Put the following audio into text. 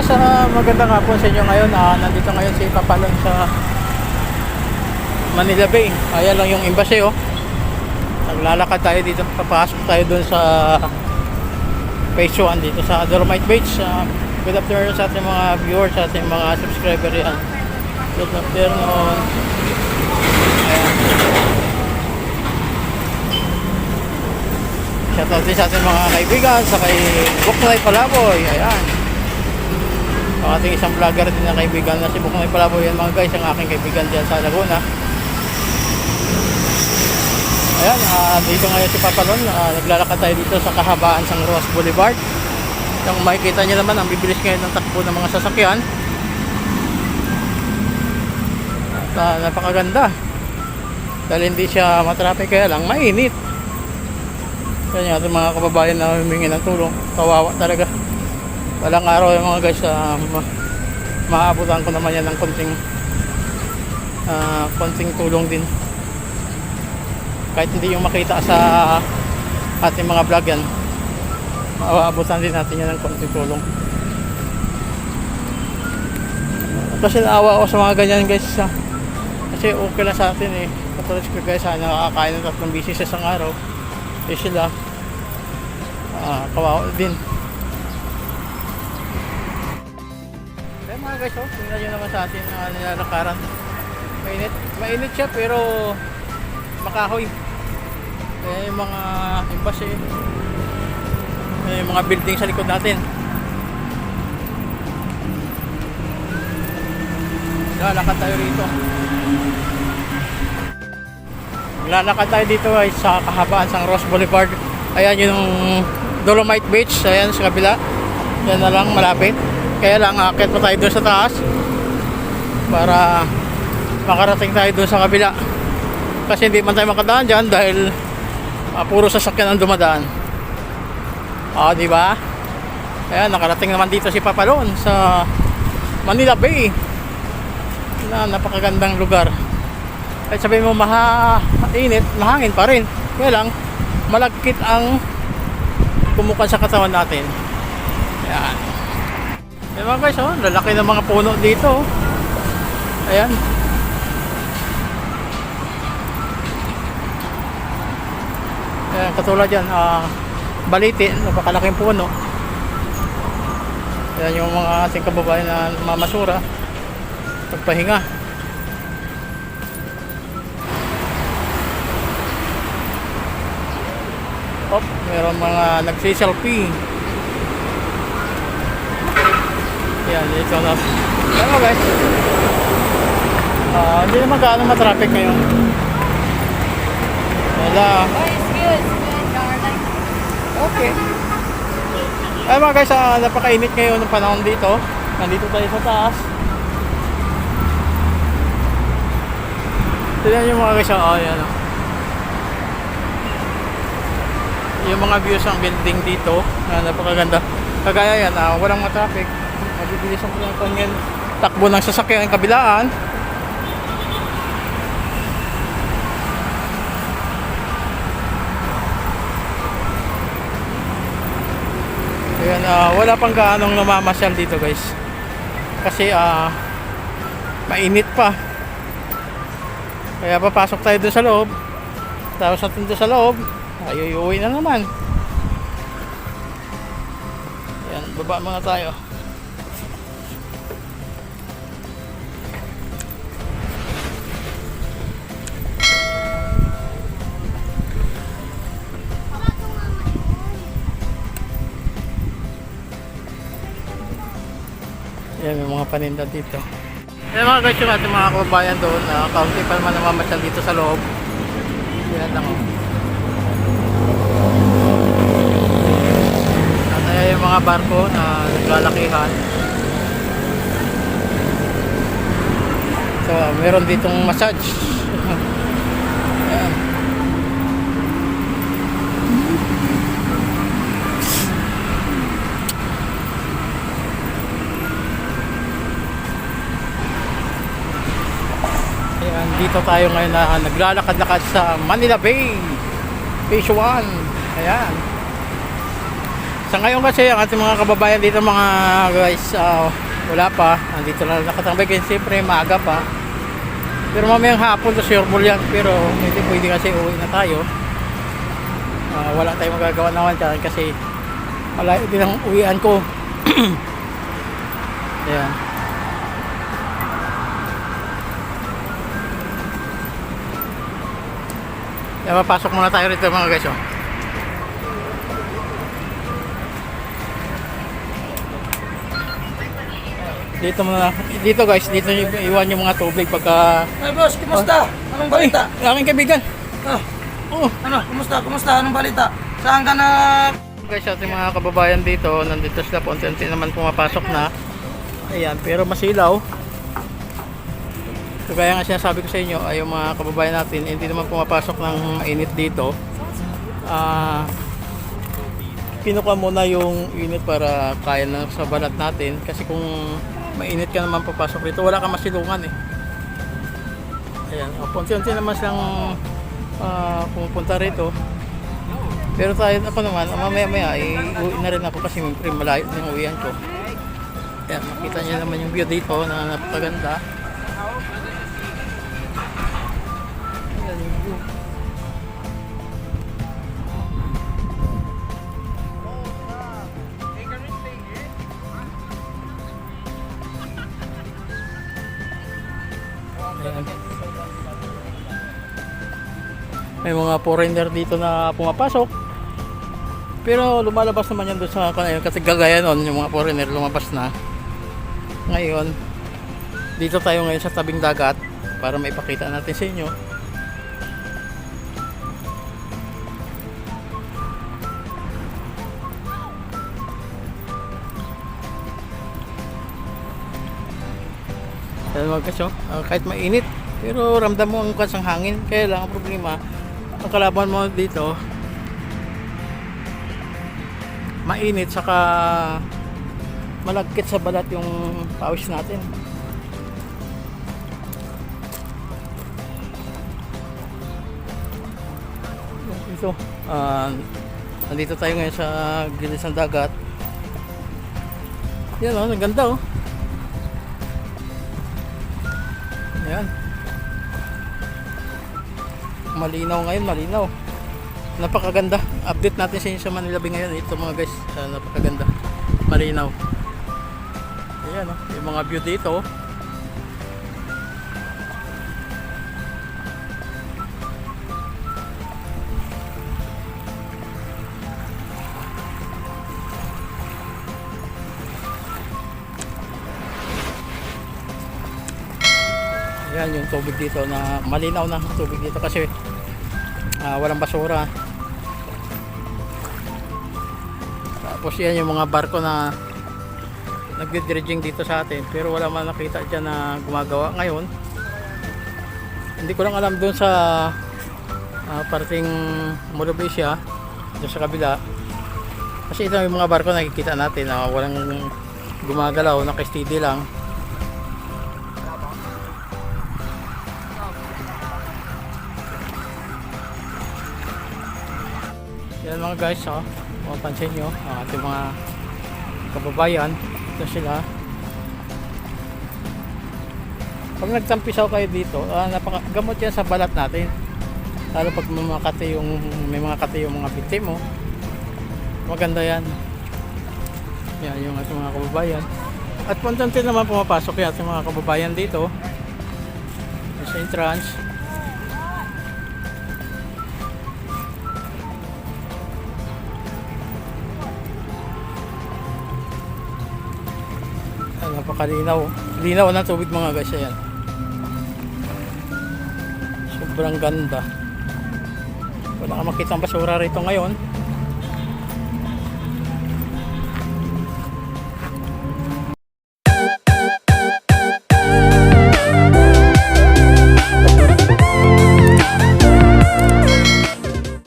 guys, ah, magandang hapon sa inyo ngayon. Ah, nandito ngayon si Papalon sa Manila Bay. Ayan lang yung embassy oh. Naglalakad tayo dito, papasok tayo dun sa phase 1 dito sa Dolomite Beach. Ah, good afternoon sa ating mga viewers, sa ating mga subscriber yan. Good afternoon. Ayan. Shoutout din sa ating mga kaibigan, sa kay Buklay Palaboy. Ayan. Ang ating isang vlogger din na kaibigan na si Buklay Palaboy. Yan mga guys, ang aking kaibigan dyan sa Laguna. Ayan, ah, dito ngayon si Papalon. Ah, naglalakad tayo dito sa kahabaan ng Roas Boulevard. Kung makikita niyo naman, ang bibilis ngayon ng takbo ng mga sasakyan. At ah, napakaganda. Dahil hindi siya matraffic kaya lang mainit. Yan yung mga kababayan na humingi ng tulong. Kawawa talaga. Walang araw yung mga guys. Uh, ma maabutan ko naman yan ng konting ah, konting tulong din. Kahit hindi yung makita sa ating mga vlog yan. Maabutan din natin yan ng konting tulong. Kasi naawa ako sa mga ganyan guys. ah. Kasi okay lang sa atin eh. Katulad ko guys, ah, nakakain ng tatlong bisis sa isang araw eh sila ah kawawa din mga guys oh tingnan nyo naman sa atin ang nilalakaran mainit mainit siya pero makahoy kaya yung mga embassy kaya yung mga building sa likod natin lalakad tayo rito Lalakad tayo dito ay sa kahabaan ng Ross Boulevard. Ayan yung Dolomite Beach. Ayan sa kabila. Yan na lang malapit. Kaya lang akit pa tayo doon sa taas. Para makarating tayo doon sa kabila. Kasi hindi man tayo makadaan dyan dahil uh, puro sasakyan ang dumadaan. Ah, di ba? Ayan, nakarating naman dito si Papalon sa Manila Bay. Na napakagandang lugar ay sabihin mo maha-init, mahangin pa rin. Kaya lang, malagkit ang kumukan sa katawan natin. Ayan. Mga guys, oh, lalaki ng mga puno dito. oh. Ayan. Ayan, katulad yan, ah, baliti, napakalaking puno. Ayan yung mga ating kababayan na mamasura. Pagpahinga. Op, meron mga nagsiselfie. Yan, dito na. Ano guys? Ah, hindi naman gaano matraffic ngayon. Wala. Oh, it's good. It's good, darling. Okay. Ay mga guys, ah, napakainit ngayon ng panahon dito. Nandito tayo sa taas. Tignan yung mga guys, oh, yan oh. Yung mga views ng building dito, na napakaganda. Kagaya yan, ah, walang matraffic. Mabibilis ang lang kanyang takbo ng sasakyan ng kabilaan. Ayan, ah, wala pang gaanong namamasyal dito guys. Kasi ah mainit pa. Kaya papasok tayo doon sa loob. Tapos natin doon sa loob, ay uuwi na naman. Ayan, baba muna tayo. Yan, may mga paninda dito. Yan mga guys, yung ating mga kababayan doon, na kaunti pa naman namamasyal dito sa loob. Yan lang. At ayan yung mga barko na naglalakihan. So, meron ditong massage. Ayan. Ayan, dito tayo ngayon na naglalakad-lakad sa Manila Bay. Phase 1. Ayan. Sa ngayon kasi ang ating mga kababayan dito mga guys, ah, wala pa. Andito na nakatambay kasi siyempre maaga pa. Pero mamayang hapon to sure yan. Pero hindi pwede kasi uwi na tayo. Ah, wala tayong magagawa naman dyan kasi malayo din ang uwian ko. Ayan. Kaya mapasok muna tayo rito mga guys. Oh. Dito muna, dito guys, dito iwan yung mga tubig pagka... Ay boss, kumusta? Anong balita? Ay, aking kaibigan. Ah, Oh, ano, kumusta? Kumusta? Anong balita? Saan ka na? guys, ating mga kababayan dito, nandito sila, unti-unti naman pumapasok na. Ayan, pero masilaw. So, kaya nga sinasabi ko sa inyo, ay yung mga kababayan natin, hindi naman pumapasok ng mainit dito. Ah, kinuha muna yung init para kaya na sa balat natin. Kasi kung mainit ka naman papasok rito, wala kang masilungan eh. Ayan, o, unti-unti naman silang ah, pumupunta rito. Pero tayo, ako naman, mamaya maya, iuwi na rin ako kasi siyempre malayo ang uwian ko. Ayan, makita niyo naman yung view dito na napakaganda. May mga foreigner dito na pumapasok. Pero lumalabas naman yan doon sa kanayon kasi gagaya nun yung mga foreigner lumabas na. Ngayon, dito tayo ngayon sa tabing dagat para maipakita natin sa inyo. Ayan mga kasyo, ah, kahit mainit, pero ramdam mo ang kasang hangin. Kaya lang ang problema, ang kalaban mo dito, mainit saka malagkit sa balat yung pawis natin. Ito, ah, nandito tayo ngayon sa gilid ng dagat. Yan oh, ang ganda oh. Ayan. Malinaw ngayon, malinaw. Napakaganda. Update natin sa inyo sa Manila Bay ngayon. Ito mga guys, ah, napakaganda. Malinaw. Ayan, oh, yung mga view dito. Ayan yung tubig dito na malinaw na tubig dito kasi ah, walang basura. Tapos yan yung mga barko na nagdi-dredging dito sa atin pero wala man nakita dyan na gumagawa ngayon. Hindi ko lang alam doon sa ah, parting Molobesia doon sa kabila kasi ito yung mga barko na nakikita natin na walang gumagalaw, naka-steady lang. Mga guys, oh. Mapansin nyo, ang ating mga kababayan. Ito sila. Pag nagtampisaw kayo dito, ah, napaka, gamot yan sa balat natin. Lalo pag may mga kate yung, may mga kate yung mga biti mo. Maganda yan. Yan yung ating mga kababayan. At puntantin naman pumapasok yung ating mga kababayan dito. Sa entrance. Ay, napakalinaw. Linaw ng tubig mga guys. Ayan. Sobrang ganda. Wala ka makita ang basura rito ngayon.